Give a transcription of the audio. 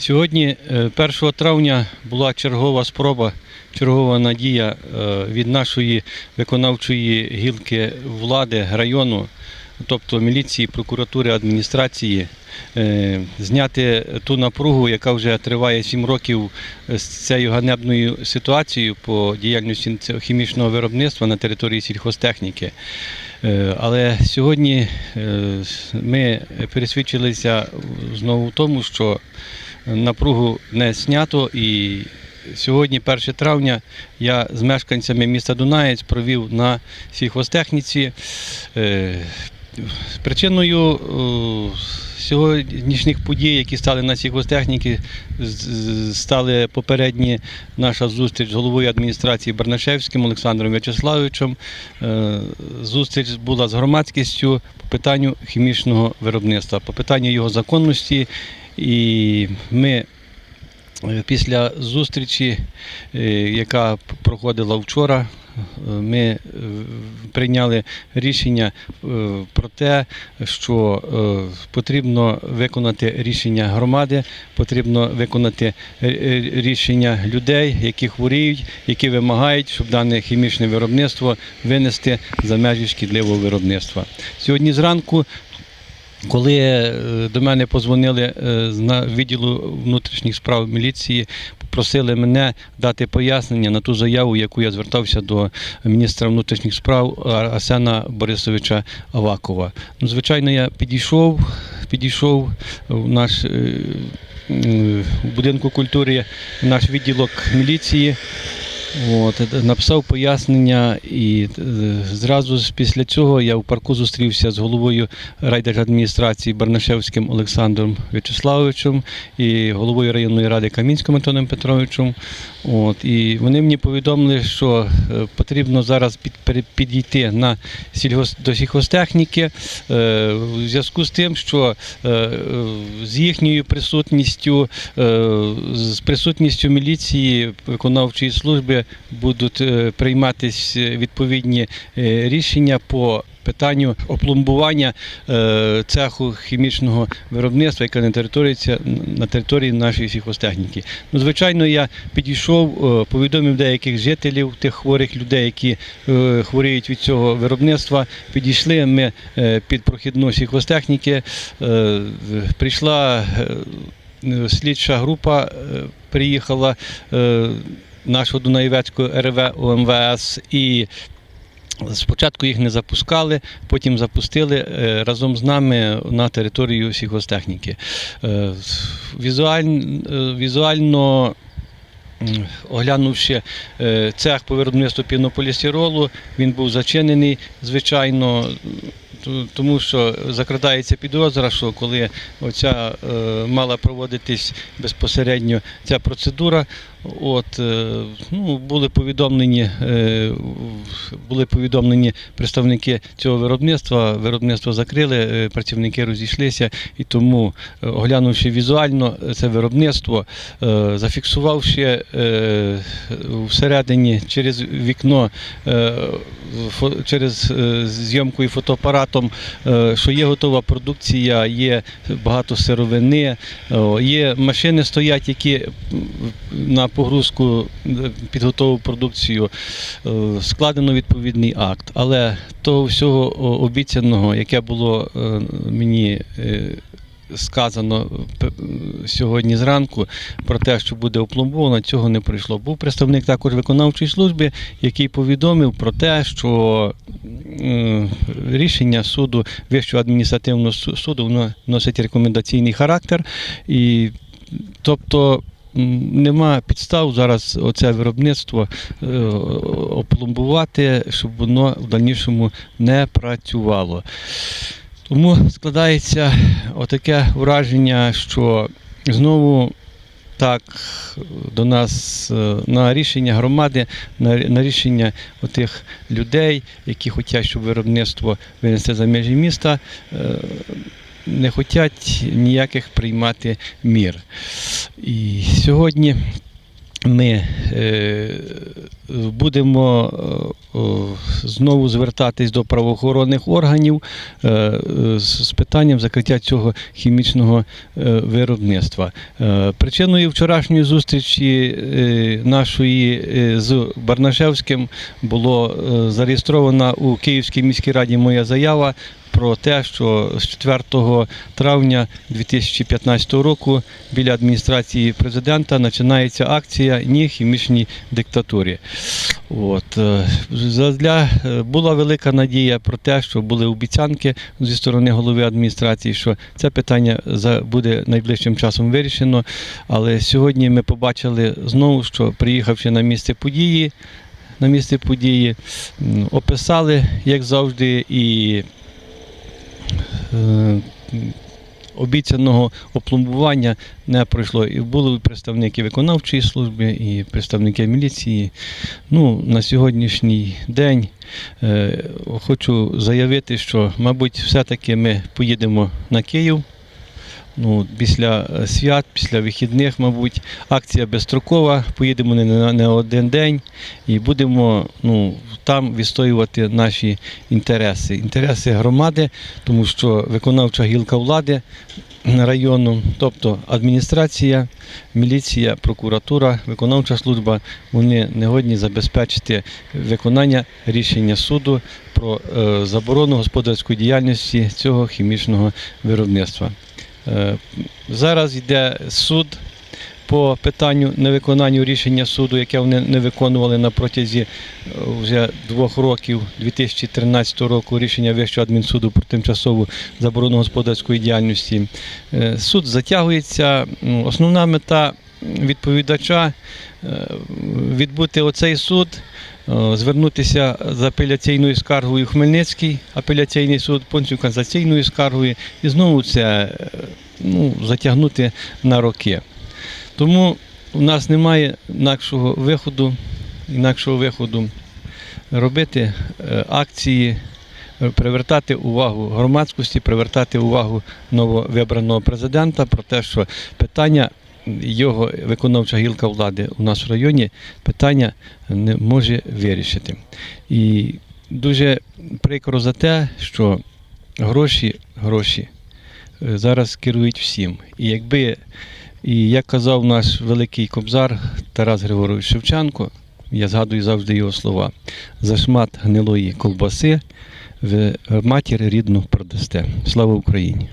Сьогодні, е, 1 травня, була чергова спроба, чергова надія е, від нашої виконавчої гілки влади району, тобто міліції, прокуратури, адміністрації, е, зняти ту напругу, яка вже триває 7 років з цією ганебною ситуацією по діяльності хімічного виробництва на території сільхозтехніки. Е, Але сьогодні е, ми пересвідчилися знову в тому, що напругу не знято і сьогодні, 1 травня, я з мешканцями міста Дунаєць провів на сільхозтехніці. Причиною е, сьогоднішніх подій, які стали на з- стали попередні наша зустріч з головою адміністрації Барнашевським Олександром В'ячеславовичем. Е, Зустріч була з громадськістю по питанню хімічного виробництва, по питанню його законності. І ми е, після зустрічі, яка проходила вчора, ми е, прийняли рішення е, про те, що е, потрібно виконати рішення громади, потрібно виконати е, е, рішення людей, які хворіють, які вимагають, щоб дане хімічне виробництво винести за межі шкідливого виробництва. Сьогодні зранку коли е, до мене позвонили е, з відділу внутрішніх справ міліції, попросили мене дати пояснення на ту заяву, яку я звертався до міністра внутрішніх справ Арсена Борисовича Авакова. Ну, звичайно, я підійшов, підійшов в наш е, в будинку культури, в наш відділок міліції. От, е, написав пояснення, і е, зразу після цього я в парку зустрівся з головою райдержадміністрації Барнашевським Олександром В'ячеславовичем і головою районної ради Камінським Антоном Петровичем. От, і вони мені повідомили, що е, потрібно зараз під, підійти на сільгос, до сільхозтехніки е, в зв'язку з тим, що е, з їхньою присутністю, е, з присутністю міліції виконавчої служби будуть е, прийматися відповідні е, рішення по питанню опломбування е, цеху хімічного виробництва, яке на території, на території нашої сільхозтехніки. Ну, звичайно, я підійшов, е, повідомив деяких жителів, тих хворих людей, які е, хворіють від цього виробництва. Підійшли ми е, під прохідну сільхозтехніки. Е, Прийшла е, слідча група, е, приїхала е, нашого Дунаєвецького РВ ОМВС і Спочатку їх не запускали, потім запустили е, разом з нами на територію сільхозтехніки. Е, е, Візуально оглянувши е, цех по виробництву пінополістиролу, він був зачинений, звичайно, тому що закрадається підозра, що коли оця мала проводитись безпосередньо ця процедура, от, е, ну, були повідомлені, е, були повідомлені представники цього виробництва, виробництво закрили, е, працівники розійшлися, і тому, оглянувши візуально це виробництво, зафіксувавши всередині через вікно, через зйомку і фотоапаратом, що є готова продукція, є багато сировини, є машини стоять, які на погрузку е, підготовив продукцію, е, складено відповідний акт. Але того всього обіцяного, яке було е, мені сказано сьогодні зранку про те, що буде опломбовано, цього не прийшло. Був представник також виконавчої служби, який повідомив про те, що рішення суду Вищого адміністративного суду воно носить рекомендаційний характер. І тобто нема підстав зараз оце виробництво е, опломбувати, щоб воно в дальнішому не працювало. Тому складається отаке враження, що знову так до нас е, на рішення громади, на, на рішення отих людей, які хочуть, щоб виробництво винести за межі міста, е, не хочуть ніяких приймати мір. І сьогодні ми е, будемо е, знову звертатись до правоохоронних органів е, з питанням закриття цього хімічного виробництва. Причиною вчорашньої зустрічі нашої з Барнашевським було зареєстрована у Київській міській раді моя заява про те, що з 4 травня 2015 року біля адміністрації президента починається акція Ні хімічній диктатурі. От. е, Задля, е, була велика надія про те, що були обіцянки зі сторони голови адміністрації, що це питання буде найближчим часом вирішено. Але сьогодні ми побачили знову, що приїхавши на місце події, на місце події, описали, як завжди, і обіцяного опломбування не пройшло. І були представники виконавчої служби, і представники міліції. Ну, на сьогоднішній день е, хочу заявити, що, мабуть, все-таки ми поїдемо на Київ. Ну, після е, свят, після вихідних, мабуть, акція безстрокова. Поїдемо не на не один день і будемо ну, там відстоювати наші інтереси, інтереси громади, тому що виконавча гілка влади району, тобто адміністрація, міліція, прокуратура, виконавча служба, вони не годні забезпечити виконання рішення суду про е, заборону господарської діяльності цього хімічного виробництва. Е, Зараз йде суд по питанню невиконанню рішення суду, яке вони не виконували на протязі е, вже двох років 2013 року рішення Вищого адмінсуду про тимчасову заборону господарської діяльності. Е, Суд затягується. Основна мета відповідача е, відбути оцей суд, е, звернутися з апеляційною скаргою Хмельницький апеляційний суд, потім касаційною скаргою і знову це е, ну, затягнути на роки. Тому у нас немає інакшого виходу, інакшого виходу робити акції, привертати увагу громадськості, привертати увагу нововибраного президента про те, що питання його виконавча гілка влади у в районі питання не може вирішити. І дуже прикро за те, що гроші, гроші е, зараз керують всім. І якби, і як казав наш великий кобзар Тарас Григорович Шевченко, я згадую завжди його слова: за шмат гнилої ковбаси ви матір рідну продасте. Слава Україні!